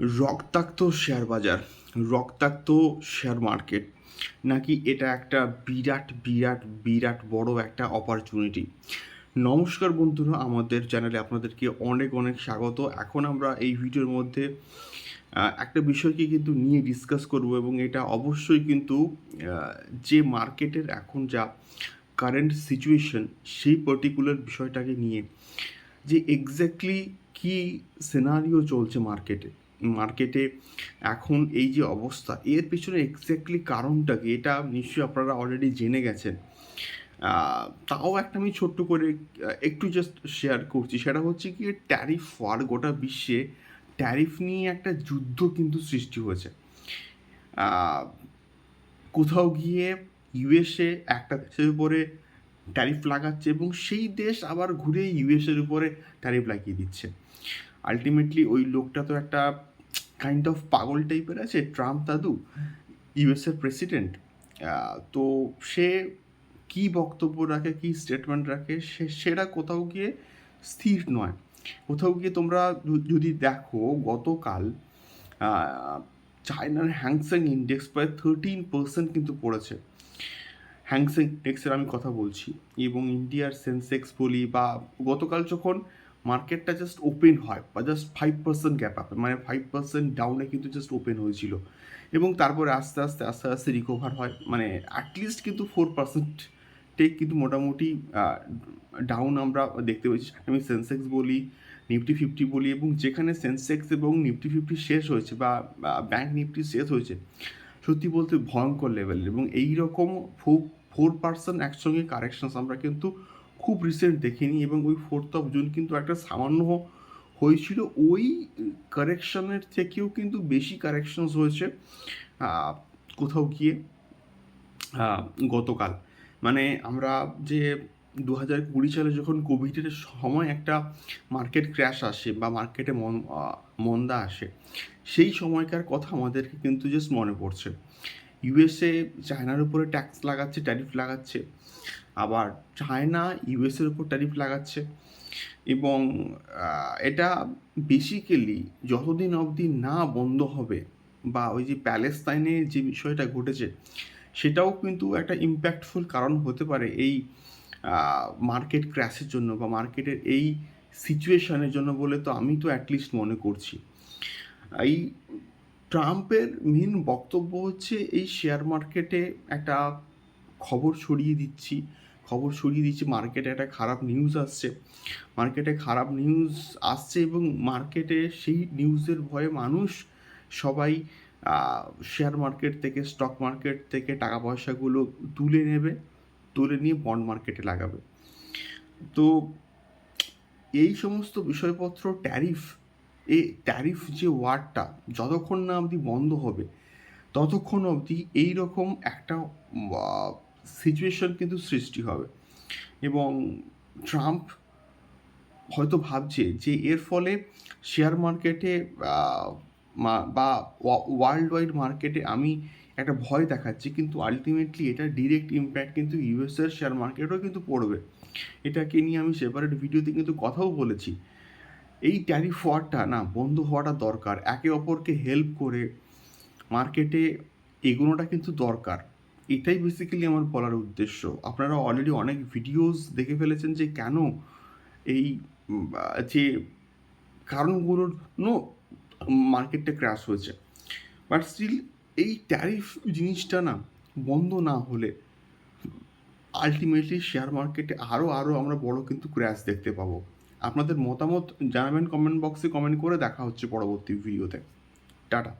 রক্তাক্ত শেয়ার বাজার, রক্তাক্ত শেয়ার মার্কেট, নাকি এটা একটা বিরাট বিরাট বিরাট বড় একটা অপরচুনিটি নমস্কার বন্ধুরা, আমাদের চ্যানেলে আপনাদেরকে অনেক অনেক স্বাগত। এখন আমরা এই ভিডিওর মধ্যে একটা বিষয়কে কিন্তু নিয়ে ডিসকাস করব এবং এটা অবশ্যই কিন্তু যে মার্কেটের এখন যা কারেন্ট সিচুয়েশন সেই পার্টিকুলার বিষয়টাকে নিয়ে, যে এক্স্যাক্টলি কি সিনারিও চলছে মার্কেটে মার্কেটে এখন এই যে অবস্থা, এর পিছনে এক্স্যাক্টলি কারণটা কি? এটা নিশ্চয়ই আপনারা অলরেডি জেনে গেছেন। তাও একটা আমি ছোট্ট করে একটু জাস্ট শেয়ার করছি। সেটা হচ্ছে কি ট্যারিফ ওয়ার গোটা বিশ্বে ট্যারিফ নিয়ে একটা যুদ্ধ কিন্তু সৃষ্টি হয়েছে। কোথাও গিয়ে ইউএসএ একটা দেশের উপরে ট্যারিফ লাগাচ্ছে এবং সেই দেশ আবার ঘুরে ইউএসের উপরে ট্যারিফ লাগিয়ে দিচ্ছে। আলটিমেটলি ওই লোকটা তো একটা কাইন্ড অফ পাগল টাইপের আছে ট্রাম্প দাদু ইউএসের প্রেসিডেন্ট তো সে কি বক্তব্য রাখে, কি স্টেটমেন্ট রাখে, সে, সেটা কোথাও গিয়ে স্থির নয়। কোথাও গিয়ে তোমরা যদি দেখো, গতকাল চায়নার হ্যাংসেং ইন্ডেক্স প্রায় থার্টিন পার্সেন্ট কিন্তু পড়েছে। হ্যাংসেং ইন্ডেক্সের আমি কথা বলছি, এবং ইন্ডিয়ার সেন্সেক্স বলি, বা গতকাল যখন মার্কেটটা জাস্ট ওপেন হয় বা জাস্ট ফাইভ পার্সেন্ট গ্যাপ আপে মানে ফাইভ পার্সেন্ট ডাউনে কিন্তু জাস্ট ওপেন হয়েছিল। এবং তারপরে আস্তে আস্তে আস্তে আস্তে রিকভার হয় মানে অ্যাটলিস্ট কিন্তু ফোর পার্সেন্ট টেক কিন্তু মোটামুটি ডাউন আমরা দেখতে পেয়েছি। আমি সেন্সেক্স বলি নিফটি ফিফটি বলি এবং যেখানে সেন্সেক্স এবং নিফটি ফিফটি শেষ হয়েছে বা ব্যাংক নিফটি শেষ হয়েছে, সত্যি বলতে ভয়ঙ্কর লেভেলের এবং এই রকম ফোর পার্সেন্ট একসঙ্গে কারেকশনস আমরা কিন্তু খুব রিসেন্ট দেখিনি এবং ওই ফোর্থ অফ জুন কিন্তু একটা সামান্য হয়েছিল। ওই কারেকশনের থেকেও কিন্তু বেশি কারেকশনস হয়েছে কোথাও গিয়ে গতকাল। মানে আমরা যে দু হাজার কুড়ি সালে যখন কোভিডের সময় একটা মার্কেট ক্র্যাশ আসে বা মার্কেটে মন মন্দা আসে, সেই সময়কার কথা আমাদেরকে কিন্তু জাস্ট মনে পড়ছে। ইউএসএ চায়নার উপরে ট্যাক্স লাগাচ্ছে ট্যারিফ লাগাচ্ছে। আবার চায়না ইউএসের উপর ট্যারিফ লাগাচ্ছে এবং এটা বেসিক্যালি যতদিন অবধি না বন্ধ হবে বা ওই যে প্যালেস্তাইনে যে বিষয়টা ঘটেছে, সেটাও কিন্তু একটা ইম্প্যাক্টফুল কারণ হতে পারে এই মার্কেট ক্র্যাশের জন্য বা মার্কেটের এই সিচুয়েশনের জন্য বলে তো আমি তো অ্যাটলিস্ট মনে করছি। এই ট্রাম্পের মেন বক্তব্য হচ্ছে এই শেয়ার মার্কেটে একটা খবর ছড়িয়ে দিচ্ছি। খবর ছড়িয়ে দিচ্ছি মার্কেটে একটা খারাপ নিউজ আসছে। মার্কেটে খারাপ নিউজ আসছে এবং মার্কেটে সেই নিউজের ভয়ে মানুষ সবাই শেয়ার মার্কেট থেকে স্টক মার্কেট থেকে টাকা পয়সাগুলো তুলে নেবে, তুলে নিয়ে বন্ড মার্কেটে লাগাবে। তো এই সমস্ত বিষয়পত্র ট্যারিফ এই ট্যারিফ যে ওয়ার্ডটা যতক্ষণ না অবধি বন্ধ হবে, ততক্ষণ অবধি এই রকম একটা সিচুয়েশন কিন্তু সৃষ্টি হবে। এবং ট্রাম্প হয়তো ভাবছে যে এর ফলে শেয়ার মার্কেটে বা ওয়ার্ল্ড ওয়াইড মার্কেটে আমি একটা ভয় দেখাচ্ছি, কিন্তু আলটিমেটলি এটা ডিরেক্ট ইম্প্যাক্ট কিন্তু ইউএসের শেয়ার মার্কেটেও কিন্তু পড়বে। এটাকে নিয়ে আমি সেপারেট ভিডিওতে কিন্তু কথাও বলেছি। এই ট্যারিফ ওয়ারটা না, বন্ধ হওয়াটা দরকার। একে অপরকে হেল্প করে মার্কেটে এগোনোটা কিন্তু দরকার। এটাই বেসিক্যালি আমার বলার উদ্দেশ্য। আপনারা অলরেডি অনেক ভিডিওস দেখে ফেলেছেন যে কেন এই যে কারণগুলোর জন্য মার্কেটটা ক্র্যাশ হয়েছে। বাট স্টিল এই ট্যারিফ জিনিসটা না বন্ধ না হলে আলটিমেটলি শেয়ার মার্কেটে আরও আরও আমরা বড় কিন্তু ক্র্যাশ দেখতে পাবো। আপনাদের মতামত জানাবেন কমেন্ট বক্সে কমেন্ট করে। দেখা হচ্ছে পরবর্তী ভিডিওতে টাটা।